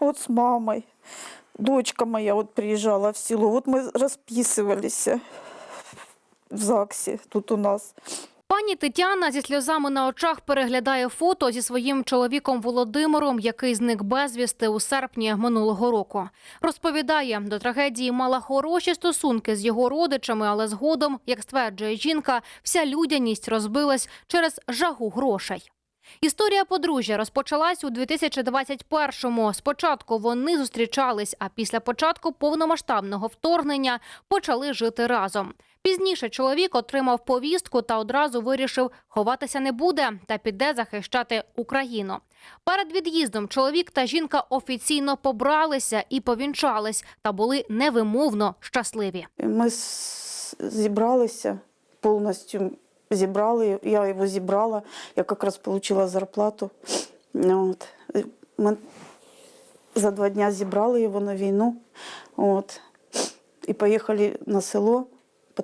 Вот с мамой. Дочка моя вот приезжала в село. Вот мы расписывались в ЗАГСе тут у нас. Пані Тетяна зі сльозами на очах переглядає фото зі своїм чоловіком Володимиром, який зник безвісти у серпні минулого року. Розповідає, до трагедії мала хороші стосунки з його родичами, але згодом, як стверджує жінка, вся людяність розбилась через жагу грошей. Історія подружжя розпочалась у 2021-му. Спочатку вони зустрічались, а після початку повномасштабного вторгнення почали жити разом. Пізніше чоловік отримав повістку та одразу вирішив, ховатися не буде та піде захищати Україну. Перед від'їздом чоловік та жінка офіційно побралися і повінчались та були невимовно щасливі. Ми зібралися повністю. Зібрали, я його зібрала, я якраз отримала зарплату. От. Ми за два дні зібрали його на війну. От. І поїхали на село,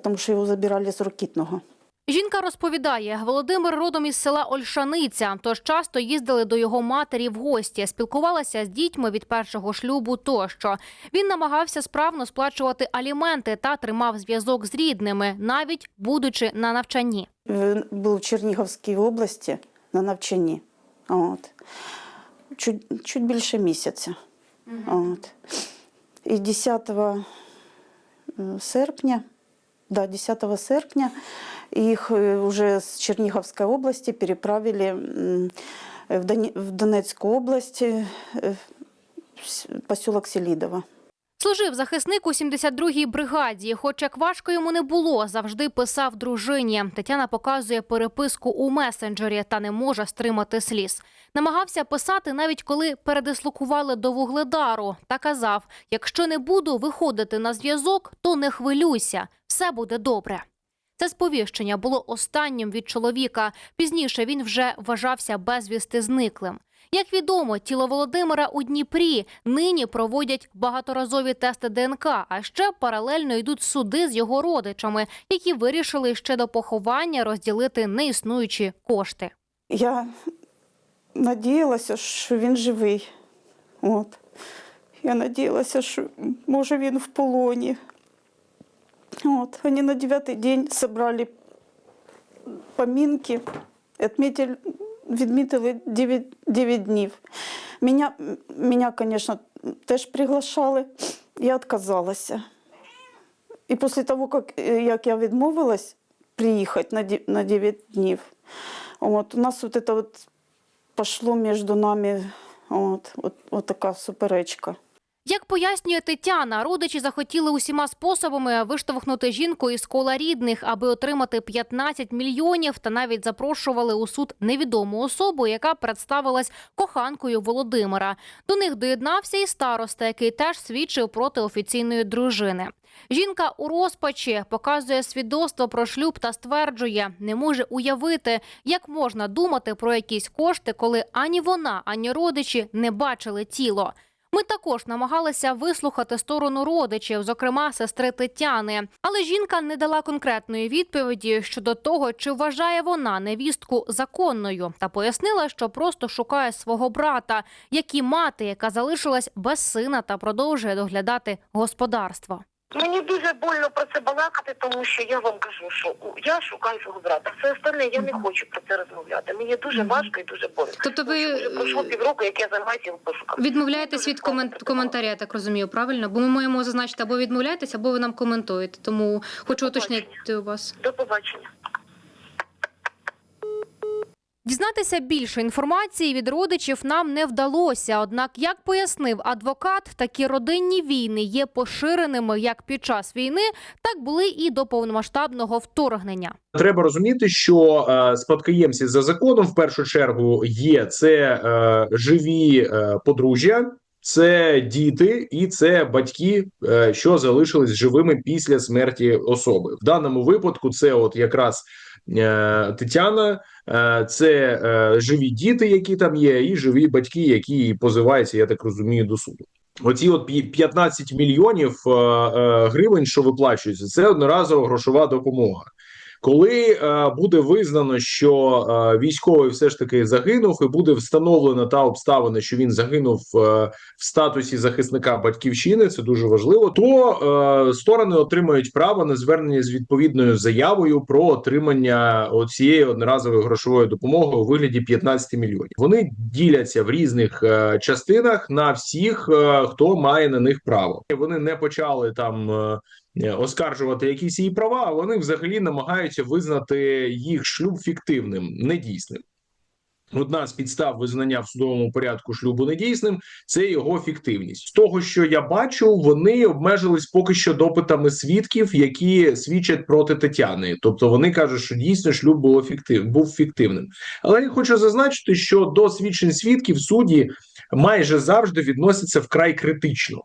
тому що його забирали з Рокітного. Жінка розповідає, Володимир родом із села Ольшаниця, тож часто їздили до його матері в гості, спілкувалася з дітьми від першого шлюбу тощо. Він намагався справно сплачувати аліменти та тримав зв'язок з рідними, навіть будучи на навчанні. Він був в Чернігівській області на навчанні. От. Чуть, чуть більше місяця. От. І 10 серпня, да, 10 серпня їх е, вже з Чернігівської області переправили в Донецьку область, в поселок Селідово. Служив захисник у 72-й бригаді. Хоч як важко йому не було, завжди писав дружині. Тетяна показує переписку у месенджері та не може стримати сліз. Намагався писати навіть коли передислокували до вугледару. Та казав: якщо не буду виходити на зв'язок, то не хвилюйся, все буде добре. Це сповіщення було останнім від чоловіка. Пізніше він вже вважався безвісти зниклим. Як відомо, тіло Володимира у Дніпрі нині проводять багаторазові тести ДНК, а ще паралельно йдуть суди з його родичами, які вирішили ще до поховання розділити неіснуючі кошти. Я надіялася, що він живий. От. Я надіялася, що може він в полоні. От. Вони на дев'ятий день зібрали помінки, відмітили, відмітили 9, 9 днів. Мене, мене, звісно, теж приглашали. Я відказалася. І після того, як, як я відмовилась приїхати на, на 9 днів, от, у нас вот это вот пошло між нами от, от, от така суперечка. Як пояснює Тетяна, родичі захотіли усіма способами виштовхнути жінку із кола рідних, аби отримати 15 мільйонів, та навіть запрошували у суд невідому особу, яка представилась коханкою Володимира. До них доєднався і староста, який теж свідчив проти офіційної дружини. Жінка у розпачі показує свідоцтво про шлюб та стверджує, не може уявити, як можна думати про якісь кошти, коли ані вона, ані родичі не бачили тіло. Ми також намагалися вислухати сторону родичів, зокрема сестри Тетяни. Але жінка не дала конкретної відповіді щодо того, чи вважає вона невістку законною, та пояснила, що просто шукає свого брата, як і мати, яка залишилась без сина та продовжує доглядати господарство. Мені дуже больно про це балакати, тому що я вам кажу, що я шукаю свого брата. Все остальне я не хочу про це розмовляти. Мені дуже важко і дуже больно. Тобто Тому що ви вже пройшло півроку, як я займаюся його пошуками. відмовляєтесь від комен... коментаря, я так розумію, правильно? Бо ми маємо зазначити або відмовляєтесь, або ви нам коментуєте. Тому хочу уточнити у вас. До побачення. Дізнатися більше інформації від родичів нам не вдалося. Однак, як пояснив адвокат, такі родинні війни є поширеними як під час війни, так були і до повномасштабного вторгнення. Треба розуміти, що е, спадкоємці за законом в першу чергу є це е, живі е, подружжя, це діти і це батьки, е, що залишились живими після смерті особи. В даному випадку це от якраз е, Тетяна, це е, живі діти, які там є, і живі батьки, які позиваються, я так розумію, до суду. Оці от пі- 15 мільйонів е, е, гривень, що виплачуються, це одноразова грошова допомога. Коли е, буде визнано, що е, військовий все ж таки загинув, і буде встановлено та обставина, що він загинув е, в статусі захисника батьківщини, це дуже важливо. То сторони отримають право на звернення з відповідною заявою про отримання цієї одноразової грошової допомоги у вигляді 15 мільйонів. Вони діляться в різних частинах на всіх, хто має на них право. Вони не почали там. Е, Оскаржувати якісь її права, а вони взагалі намагаються визнати їх шлюб фіктивним, недійсним. Одна з підстав визнання в судовому порядку шлюбу недійсним це його фіктивність. З того, що я бачу, вони обмежились поки що допитами свідків, які свідчать проти Тетяни. Тобто вони кажуть, що дійсно шлюб було фіктив, був фіктивним. Але я хочу зазначити, що до свідчень свідків судді майже завжди відносяться вкрай критично.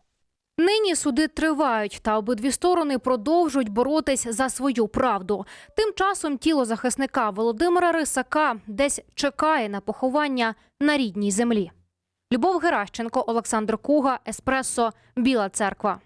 Нині суди тривають, та обидві сторони продовжують боротись за свою правду. Тим часом тіло захисника Володимира Рисака десь чекає на поховання на рідній землі. Любов Геращенко, Олександр Куга, Еспресо, Біла Церква.